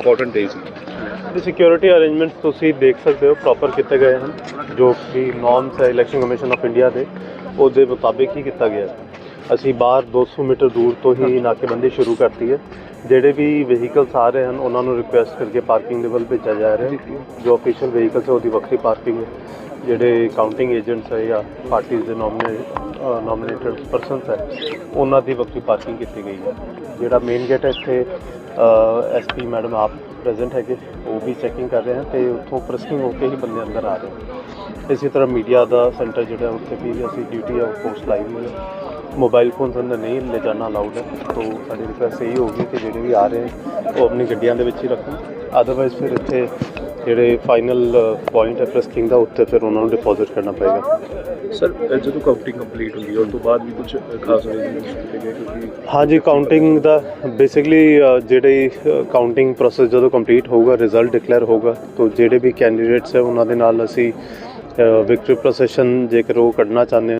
Important day ਸੀ ਦੀ security arrangements ਤੁਸੀਂ ਦੇਖ ਸਕਦੇ ਹੋ ਪ੍ਰੋਪਰ ਕੀਤੇ ਗਏ ਹਨ, ਜੋ ਕਿ ਨਾਰਮਸ ਹੈ ਇਲੈਕਸ਼ਨ ਕਮਿਸ਼ਨ ਆਫ ਇੰਡੀਆ ਦੇ, ਉਹਦੇ ਮੁਤਾਬਿਕ ਹੀ ਕੀਤਾ ਗਿਆ ਹੈ। ਅਸੀਂ ਬਾਹਰ 200 ਮੀਟਰ ਦੂਰ ਤੋਂ ਹੀ ਨਾਕੇਬੰਦੀ ਸ਼ੁਰੂ ਕਰਤੀ ਹੈ। ਜਿਹੜੇ ਵੀ ਵਹੀਕਲਸ ਆ ਰਹੇ ਹਨ, ਉਹਨਾਂ ਨੂੰ ਰਿਕੁਐਸਟ ਕਰਕੇ ਪਾਰਕਿੰਗ ਦੇ ਵੱਲ ਭੇਜਿਆ ਜਾ ਰਿਹਾ ਹੈ। ਜੋ ਅਫੀਸ਼ੀਅਲ ਵਹੀਕਲਸ ਹੈ, ਉਹਦੀ ਵੱਖਰੀ ਪਾਰਕਿੰਗ ਹੈ। ਜਿਹੜੇ ਕਾਊਂਟਿੰਗ ਏਜੰਟਸ ਹੈ ਜਾਂ ਪਾਰਟੀਆਂ ਦੇ ਨੋਮੀਨੇ ਨੋਮੀਨੇਟਡ ਪਰਸਨਸ ਹੈ, ਉਹਨਾਂ ਦੀ ਵੱਖਰੀ ਪਾਰਕਿੰਗ ਕੀਤੀ ਗਈ ਹੈ। ਜਿਹੜਾ ਮੇਨ ਗੇਟ ਹੈ, ਇੱਥੇ ਐਸਪੀ ਮੈਡਮ ਆਪ ਪ੍ਰੈਜ਼ੈਂਟ ਹੈਗੇ, ਉਹ ਵੀ ਚੈਕਿੰਗ ਕਰ ਰਹੇ ਹਨ ਤੇ ਉੱਥੋਂ ਪ੍ਰੈਸਿੰਗ ਹੋ ਕੇ ਹੀ ਬੰਦੇ ਅੰਦਰ ਆ ਰਹੇ ਹਨ। ਇਸੇ ਤਰ੍ਹਾਂ ਮੀਡੀਆ ਦਾ ਸੈਂਟਰ ਜਿਹੜਾ ਉੱਥੇ ਵੀ ਅਸੀਂ ਡਿਊਟੀ ਆ ਉਹ ਪੋਸਟ ਲਾਈਵ ਹੋਈ ਹੈ। ਮੋਬਾਈਲ ਫੋਨਸ ਅੰਦਰ ਨਹੀਂ ਲੈ ਜਾਣਾ ਅਲਾਉਡ ਹੈ। ਤੋਂ ਸਾਡੀ ਰਿਕੁਐਸਟ ਇਹੀ ਹੋਊਗੀ ਕਿ ਜਿਹੜੇ ਵੀ ਆ ਰਹੇ ਉਹ ਆਪਣੀ ਗੱਡੀਆਂ ਦੇ ਵਿੱਚ ਹੀ ਰੱਖਣ। ਅਦਰਵਾਈਜ਼ ਫਿਰ ਇੱਥੇ ਜਿਹੜੇ ਫਾਈਨਲ ਪੁਆਇੰਟ ਹੈ ਪ੍ਰੈਸਿੰਗ ਦਾ ਉੱਥੇ ਫਿਰ ਉਹਨਾਂ ਨੂੰ ਡਿਪੋਜ਼ਿਟ ਕਰਨਾ ਪਏਗਾ। ਸਰ ਜਦੋਂ ਕਾਊਂਟਿੰਗ ਕੰਪਲੀਟ ਹੁੰਦੀ ਹੈ ਉਸ ਤੋਂ ਬਾਅਦ ਵੀ ਕੁਝ ਖਾਸ ਗਏ ਕਿਉਂਕਿ ਹਾਂਜੀ ਕਾਊਂਟਿੰਗ ਦਾ ਬੇਸਿਕਲੀ ਜਿਹੜੀ ਕਾਊਂਟਿੰਗ ਪ੍ਰੋਸੈਸ ਜਦੋਂ ਕੰਪਲੀਟ ਹੋਊਗਾ ਰਿਜ਼ਲਟ ਡਿਕਲੇਅਰ ਹੋਊਗਾ ਤਾਂ ਜਿਹੜੇ ਵੀ ਕੈਂਡੀਡੇਟਸ ਹੈ ਉਹਨਾਂ ਦੇ ਨਾਲ ਅਸੀਂ ਵਿਕਟਰੀ ਪ੍ਰੋਸੈਸ਼ਨ ਜੇਕਰ ਉਹ ਕੱਢਣਾ ਚਾਹੁੰਦੇ